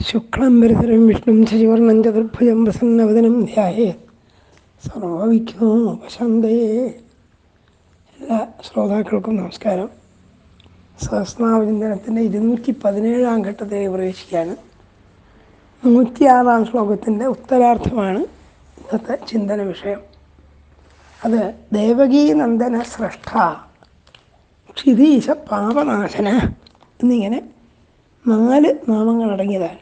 ശുക്ലം വരതരം വിഷ്ണും ശശിവർണം ചതുർഭുജം പ്രസന്നവദനം ധ്യായേ. സർവവിഘ്നോപശാന്തയേ എല്ലാ ശ്രോതാക്കൾക്കും നമസ്കാരം. സഹസ്രനാമചിന്തനത്തിന്റെ ഇരുന്നൂറ്റി പതിനേഴാം ഘട്ടത്തിലേക്ക് പ്രവേശിക്കുകയാണ്. നൂറ്റിയാറാം ശ്ലോകത്തിന്റെ ഉത്തരാർത്ഥമാണ് ഇന്നത്തെ ചിന്തന വിഷയം. അത് ദേവകീ നന്ദന ക്ഷിതീശ പാപനാശന എന്നിങ്ങനെ നാല് നാമങ്ങളടങ്ങിയതാണ്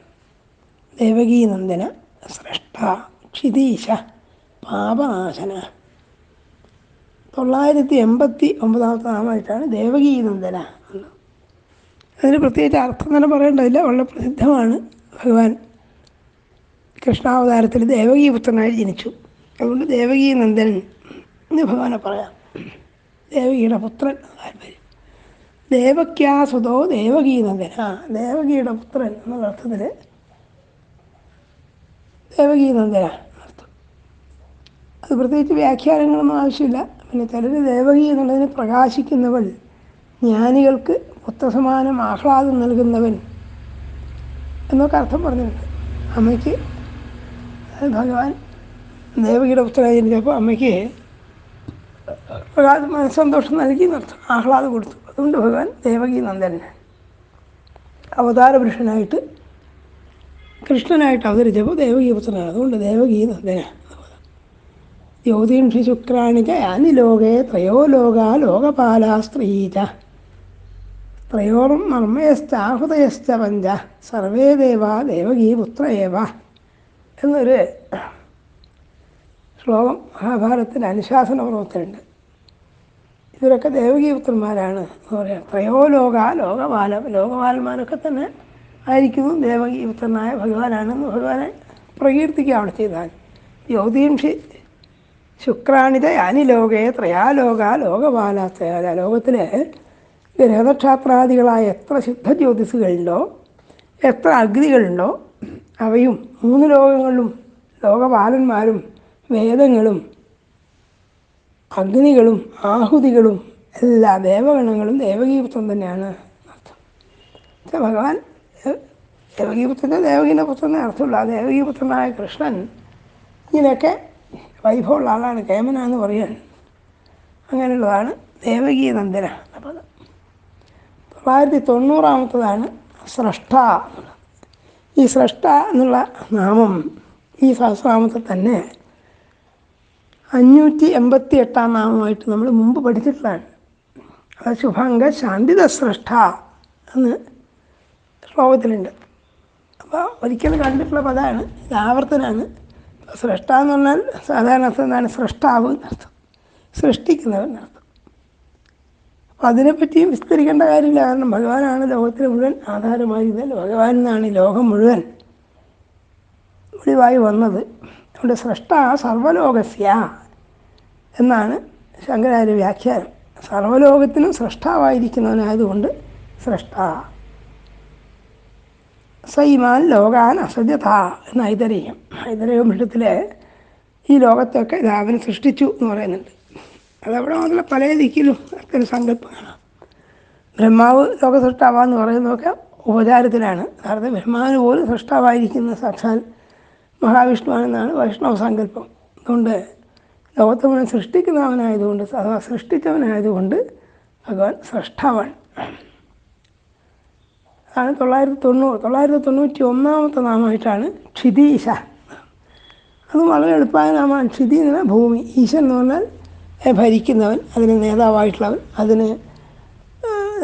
ദേവകീ നന്ദന സ്രഷ്ട ക്ഷിതീശ പാപനാശന. തൊള്ളായിരത്തി എൺപത്തി ഒമ്പതാമത്തെ നാമമായിട്ടാണ് ദേവകീ നന്ദന എന്നുള്ളത് അതിന് പ്രത്യേകിച്ച് അർത്ഥം തന്നെ പറയേണ്ടതില്ല. വളരെ പ്രസിദ്ധമാണ്. ഭഗവാൻ കൃഷ്ണാവതാരത്തിൽ ദേവകീപുത്രനായി ജനിച്ചു. അതുകൊണ്ട് ദേവകീ നന്ദൻ എന്ന് ഭഗവാനെ പറയാം. ദേവകിയുടെ പുത്രൻ താല്പര്യം ദേവക്യാസുതോ ദേവകീ നന്ദന ആ ദേവകിയുടെ പുത്രൻ എന്നുള്ള അർത്ഥത്തിൽ ദേവകീ നന്ദന എന്നർത്ഥം അത് പ്രത്യേകിച്ച് വ്യാഖ്യാനങ്ങളൊന്നും ആവശ്യമില്ല. പിന്നെ ചിലർ ദേവകി എന്നുള്ളതിന് പ്രകാശിക്കുന്നവൾ ജ്ഞാനികൾക്ക് പുത്രസമാനം ആഹ്ലാദം നൽകുന്നവൻ എന്നൊക്കെ അർത്ഥം പറഞ്ഞിട്ടുണ്ട്. അമ്മയ്ക്ക് ഭഗവാൻ ദേവകിയുടെ പുത്രനായി അമ്മയ്ക്ക് പ്രകാശം സന്തോഷം നൽകി എന്നർത്ഥം ആഹ്ലാദം കൊടുത്തു. അതുകൊണ്ട് ഭഗവാൻ ദേവകി നന്ദൻ. അവതാര പുരുഷനായിട്ട് കൃഷ്ണനായിട്ട് അവതരിച്ചപ്പോൾ ദേവകീ പുത്രനാണ് അതുകൊണ്ട് ദേവകീ നന്ദന ജ്യോതിംഷി ശുക്രാണിക അനി ലോകേ ത്രയോ ലോക ലോകപാല സ്ത്രീച ത്രയോറും ഹൃദയസ്ഥ പഞ്ച. സർവേ ദേവ ദേവകീ പുത്ര ഏവ എന്നൊരു ശ്ലോകം മഹാഭാരതത്തിന്റെ അനുശാസന പർവത്തിലുണ്ട് ഇവരൊക്കെ ദേവകീപുത്രന്മാരാണ് എന്ന് പറയാം. ത്രയോ ലോക ലോകപാല ലോകപാലന്മാരൊക്കെ തന്നെ ആയിരിക്കുന്നു. ദേവകീപുത്രനായ ഭഗവാനാണെന്ന് ഭഗവാനെ പ്രകീർത്തിക്കുക അവിടെ ചെയ്താൽ. ജ്യോതിംഷി ശുക്രാണിത അനി ലോകേ ത്രയാലോക ലോകപാലാസ്തയാല ലോകത്തിലെ ഗ്രഹനക്ഷാത്രാദികളായ എത്ര ശുദ്ധ ജ്യോതിസുകളുണ്ടോ എത്ര അഗ്നികളുണ്ടോ അവയും മൂന്ന് ലോകങ്ങളിലും ലോകപാലന്മാരും വേദങ്ങളും അഗ്നികളും ആഹുതികളും എല്ലാ ദേവഗണങ്ങളും ദേവകീപുത്രം തന്നെയാണ് അർത്ഥം. ഭഗവാൻ ദേവകീപുത്രന്റെ ദേവകീന്റെ പുത്രനെ അർത്ഥമുള്ള ആ ദേവകീപുത്രനായ കൃഷ്ണൻ ഇങ്ങനെയൊക്കെ വൈഭവമുള്ള ആളാണ് കേമന എന്ന് പറയാൻ അങ്ങനെയുള്ളതാണ് ദേവകീനന്ദന എന്ന പദം. തൊള്ളായിരത്തി തൊണ്ണൂറാമത്തതാണ് സ്രഷ്ട എന്നുള്ളത് ഈ സ്രഷ്ട എന്നുള്ള നാമം ഈ സഹസ്രാമത്തെ തന്നെ അഞ്ഞൂറ്റി എൺപത്തി എട്ടാം നാമമായിട്ട് നമ്മൾ മുമ്പ് പഠിച്ചിട്ടുള്ളതാണ്. അത് ശുഭാംഗ ശാന്തിത സൃഷ്ട എന്ന് ശ്ലോകത്തിലുണ്ട്. അപ്പോൾ ഒരിക്കലും കണ്ടിട്ടുള്ള പദമാണ് ഇത് ആവർത്തനാണ്. സൃഷ്ട എന്ന് പറഞ്ഞാൽ സാധാരണ അർത്ഥം എന്താണ്? സൃഷ്ടാവ് എന്നർത്ഥം സൃഷ്ടിക്കുന്നവൻ എന്നർത്ഥം അപ്പോൾ അതിനെപ്പറ്റിയും വിസ്തരിക്കേണ്ട കാര്യമില്ല. കാരണം ഭഗവാനാണ് ലോകത്തിന് മുഴുവൻ ആധാരമായിരുന്നത് ഭഗവാൻ എന്നാണ് ഈ ലോകം മുഴുവൻ. ഒളിവായി വന്നത് അതുകൊണ്ട് സൃഷ്ട സർവലോകസ്യ എന്നാണ് ശങ്കരാചാര്യ വ്യാഖ്യാനം. സർവലോകത്തിനും സൃഷ്ടാവായിരിക്കുന്നവനായതുകൊണ്ട് സൃഷ്ട. സൈമാൻ ലോകാൻ എന്ന എന്ന് ഐതരേയം ഐതരേയമിഷത്തിലെ ഈ ലോകത്തൊക്കെ രാവൻ സൃഷ്ടിച്ചു എന്ന് പറയുന്നുണ്ട്. അതവിടെ മാത്രമല്ല പല ദിക്കിലും ഒക്കെ ഒരു സങ്കല്പമാണ് ബ്രഹ്മാവ് ലോക സൃഷ്ടാവാന്ന് പറയുന്നതൊക്കെ ഉപചാരത്തിലാണ്. കാരണം ബ്രഹ്മാവിന് പോലും സൃഷ്ടാവായിരിക്കുന്ന സാക്ഷാൽ മഹാവിഷ്ണുവാണെന്നാണ് വൈഷ്ണവ സങ്കല്പം. അതുകൊണ്ട് ലോകത്തെ മുഴുവൻ സൃഷ്ടിക്കുന്നവനായതുകൊണ്ട് അഥവാ സൃഷ്ടിച്ചവനായതുകൊണ്ട് ഭഗവാൻ സൃഷ്ടാവാണ് അതാണ് തൊള്ളായിരത്തി തൊണ്ണൂറ് തൊള്ളായിരത്തി തൊണ്ണൂറ്റി ഒന്നാമത്തെ നാമമായിട്ടാണ് ക്ഷിതീശ അതും വളരെ എളുപ്പമായ നാമമാണ് ക്ഷിതി എന്ന് പറഞ്ഞാൽ ഭൂമി. ഈശൻ എന്ന് പറഞ്ഞാൽ ഭരിക്കുന്നവൻ അതിന് നേതാവായിട്ടുള്ളവൻ അതിന്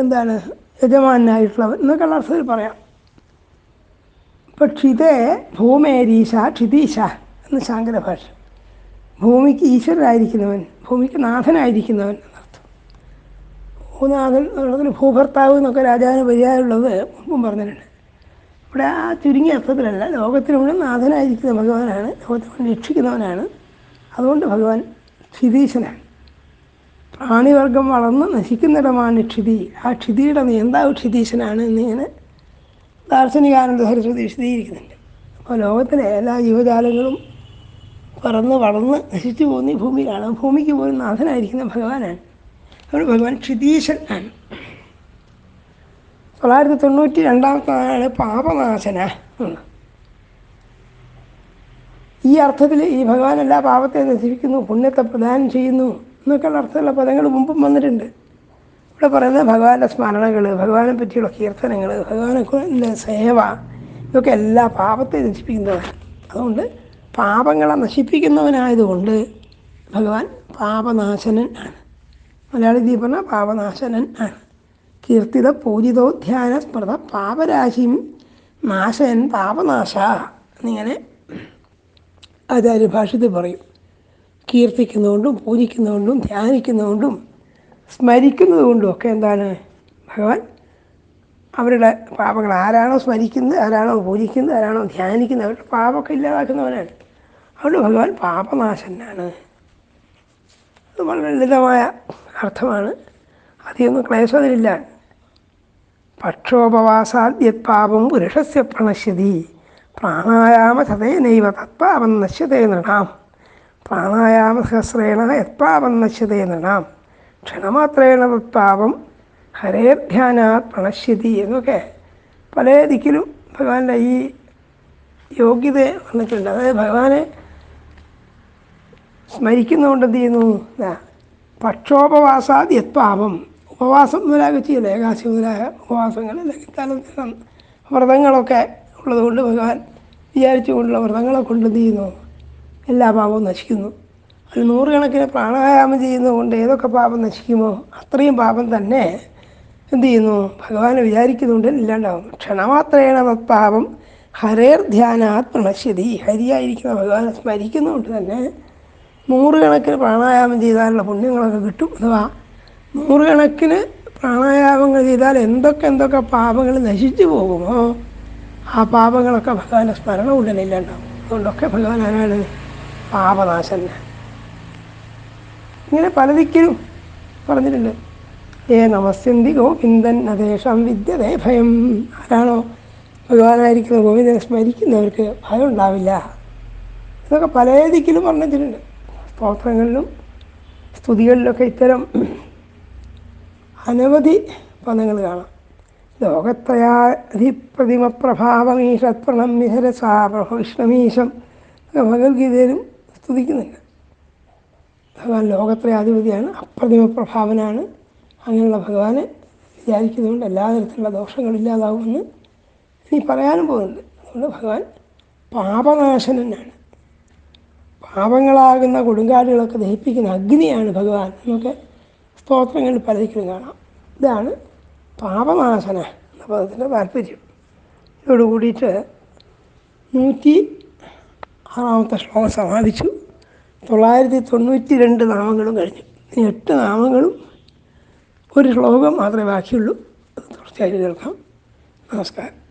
എന്താണ് യജമാനായിട്ടുള്ളവൻ എന്നൊക്കെയുള്ള അർത്ഥത്തിൽ പറയാം. ഇപ്പം ക്ഷിതേ ഭൂമേരീശ ക്ഷിതീശ എന്ന് ശാങ്കര ഭാഷ ഭൂമിക്ക് ഈശ്വരനായിരിക്കുന്നവൻ ഭൂമിക്ക് നാഥനായിരിക്കുന്നവൻ എന്നർത്ഥം. ഭൂനാഥൻ എന്നുള്ളതിൽ ഭൂഭർത്താവ് എന്നൊക്കെ രാജാവിന് പര്യായമുള്ളത് മുമ്പും പറഞ്ഞിട്ടുണ്ട്. ഇവിടെ ആ ചുരുങ്ങിയ അർത്ഥത്തിലല്ല ലോകത്തിന് മുഴുവൻ നാഥനായിരിക്കുന്ന ഭഗവാനാണ് ലോകത്തെ മുഴുവൻ രക്ഷിക്കുന്നവനാണ്. അതുകൊണ്ട് ഭഗവാൻ ക്ഷിതീശനാണ്. പ്രാണിവർഗം വളർന്ന് നശിക്കുന്നിടമാണ് ക്ഷിതി. ആ ക്ഷിതിയുടെ നേതാവ് ക്ഷിതീശനാണ് എന്നിങ്ങനെ ദാർശനികാനന്ദ സരസ്വതി വിശദീകരിക്കുന്നുണ്ട് അപ്പോൾ ലോകത്തിലെ എല്ലാ ജീവജാലങ്ങളും പറന്ന് വളർന്ന് നശിച്ചു പോകുന്ന ഈ ഭൂമിയിലാണ്. ഭൂമിക്ക് പോലും നാഥനായിരിക്കുന്ന ഭഗവാനാണ്. അതുകൊണ്ട് ഭഗവാൻ ക്ഷിതീശൻ ആണ്. തൊള്ളായിരത്തി തൊണ്ണൂറ്റി രണ്ടാമത്തെ നാളാണ് പാപനാശന. ഈ അർത്ഥത്തിൽ ഈ ഭഗവാൻ എല്ലാ പാപത്തെ നശിപ്പിക്കുന്നു പുണ്യത്തെ പ്രദാനം ചെയ്യുന്നു എന്നൊക്കെയുള്ള അർത്ഥമുള്ള പദങ്ങൾ മുമ്പും വന്നിട്ടുണ്ട്. ഇവിടെ പറയുന്നത് ഭഗവാന്റെ സ്മരണകൾ ഭഗവാനെ പറ്റിയുള്ള കീർത്തനങ്ങൾ ഭഗവാനെ സേവ ഇതൊക്കെ എല്ലാ പാപത്തെ നശിപ്പിക്കുന്നതാണ് അതുകൊണ്ട് പാപങ്ങളെ നശിപ്പിക്കുന്നവനായതുകൊണ്ട് ഭഗവാൻ പാപനാശനൻ ആണ്. മലയാളി പറഞ്ഞാൽ പാപനാശനൻ ആണ്. കീർത്തിത പൂജിതോ ധ്യാന സ്മൃത പാപരാശിയും നാശൻ പാപനാശ എന്നിങ്ങനെ ആചാര്യ ഭാഷ്യത്തിൽ പറയും. കീർത്തിക്കുന്നതുകൊണ്ടും പൂജിക്കുന്നതുകൊണ്ടും ധ്യാനിക്കുന്നതുകൊണ്ടും സ്മരിക്കുന്നത് കൊണ്ടും ഒക്കെ എന്താണ് ഭഗവാൻ? അവരുടെ പാപങ്ങൾ ആരാണോ സ്മരിക്കുന്നത് ആരാണോ പൂജിക്കുന്നത് ആരാണോ ധ്യാനിക്കുന്നത് അവരുടെ പാപമൊക്കെ ഇല്ലാതാക്കുന്നവനാണ് അതുകൊണ്ട് ഭഗവാൻ പാപനാശനാണ്. അത് വളരെ ലളിതമായ അർത്ഥമാണ്. അധികമൊന്നും ക്ലേശത്തിലില്ല പക്ഷോപവാസാദ്യത് പാപം പുരുഷസ്യ പ്രണശ്യതി. പ്രാണായാമ സതേനൈവ തത്പാപം നശ്യതേ നൃണാം. പ്രാണായാമ സഹസ്രേണ യത്പാപം നശ്യതേ നൃണാം. ക്ഷണമാത്രേണ തത്പാപം ഹരേർധ്യാനാത് പ്രണശ്യതി എന്നൊക്കെ പല ദിക്കിലും ഭഗവാന്റെ ഈ യോഗ്യത വന്നിട്ടുണ്ട്. അതായത് ഭഗവാനെ സ്മരിക്കുന്നതുകൊണ്ട് എന്ത് ചെയ്യുന്നു? ദാ, പക്ഷോപവാസാദ് യത്പാപം ഉപവാസം മുതലാകെ ചെയ്യില്ല? ഏകാശി മുതലായ ഉപവാസങ്ങൾ അല്ലെങ്കിൽ തലം വ്രതങ്ങളൊക്കെ ഉള്ളതുകൊണ്ട് ഭഗവാൻ വിചാരിച്ചുകൊണ്ടുള്ള വ്രതങ്ങളെ കൊണ്ട് എന്ത് ചെയ്യുന്നു? എല്ലാ പാപവും നശിക്കുന്നു. അത് നൂറുകണക്കിന് പ്രാണായാമം ചെയ്യുന്നതുകൊണ്ട് ഏതൊക്കെ പാപം നശിക്കുമോ അത്രയും പാപം തന്നെ എന്ത് ചെയ്യുന്നു? ഭഗവാനെ വിചാരിക്കുന്നുണ്ട് ഇല്ലാണ്ടാവും. ക്ഷണമാത്രേണ തത്പാപം ഹരേർ ധ്യാനാത് പ്രണശ്യതി. ഹരിയായിരിക്കുന്ന ഭഗവാനെ സ്മരിക്കുന്നതുകൊണ്ട് തന്നെ നൂറുകണക്കിന് പ്രാണായാമം ചെയ്താലുള്ള പുണ്യങ്ങളൊക്കെ കിട്ടും. അഥവാ നൂറുകണക്കിന് പ്രാണായാമങ്ങൾ ചെയ്താൽ എന്തൊക്കെ എന്തൊക്കെ പാപങ്ങൾ നശിച്ചു പോകുമോ ആ പാപങ്ങളൊക്കെ ഭഗവാന്റെ സ്മരണ ഉടനെ ഇല്ലാണ്ടാവും. അതുകൊണ്ടൊക്കെ ഭഗവാൻ ആരാണ്? പാപനാശന് ഇങ്ങനെ പല ദിക്കിലും പറഞ്ഞിട്ടുണ്ട്. ഏ നമസ്യന്തി ഗോവിന്ദൻ അദ്ദേഹം വിദ്യതേ ഭയം. ആരാണോ ഭഗവാനായിരിക്കുന്ന ഗോവിന്ദനെ സ്മരിക്കുന്നവർക്ക് ഭയം ഉണ്ടാവില്ല ഇതൊക്കെ പല ദിക്കിലും പറഞ്ഞിട്ടുണ്ട്. സ്തോത്രങ്ങളിലും സ്തുതികളിലൊക്കെ ഇത്തരം അനവധി പദങ്ങൾ കാണാം. ലോകത്രയാധിപ്രതിമ പ്രഭാവമീഷത്രണം മിഹരസാ പ്രഭവിഷ്ണമീശം. ഭഗവത്ഗീതയിലും സ്തുതിക്കുന്നുണ്ട്. ഭഗവാൻ ലോകത്രയാധിപതിയാണ് അപ്രതിമ പ്രഭാവനാണ്. അങ്ങനെയുള്ള ഭഗവാനെ വിചാരിക്കുന്നതുകൊണ്ട് എല്ലാ തരത്തിലുള്ള ദോഷങ്ങളില്ലാതാവുമെന്ന് ഇനി പറയാനും പോകുന്നുണ്ട്. അതുകൊണ്ട് ഭഗവാൻ പാപനാശനനാണ്. പാപങ്ങളാകുന്ന കൊടുങ്കാടുകളൊക്കെ ദഹിപ്പിക്കുന്ന അഗ്നിയാണ് ഭഗവാൻ. എന്നൊക്കെ സ്തോത്രങ്ങളിൽ പലതിക്കലും കാണാം. ഇതാണ് പാപനാശന എന്ന പദത്തിന്റെ താല്പര്യം. ഇതോട് കൂടിയിട്ട് നൂറ്റി ആറാമത്തെ ശ്ലോകം സമാപിച്ചു തൊള്ളായിരത്തി തൊണ്ണൂറ്റി രണ്ട് നാമങ്ങളും കഴിഞ്ഞു. എട്ട് നാമങ്ങളും ഒരു ശ്ലോകം മാത്രമേ ബാക്കിയുള്ളൂ. അത് തുടർച്ചയായിട്ട് കേൾക്കാം. നമസ്കാരം.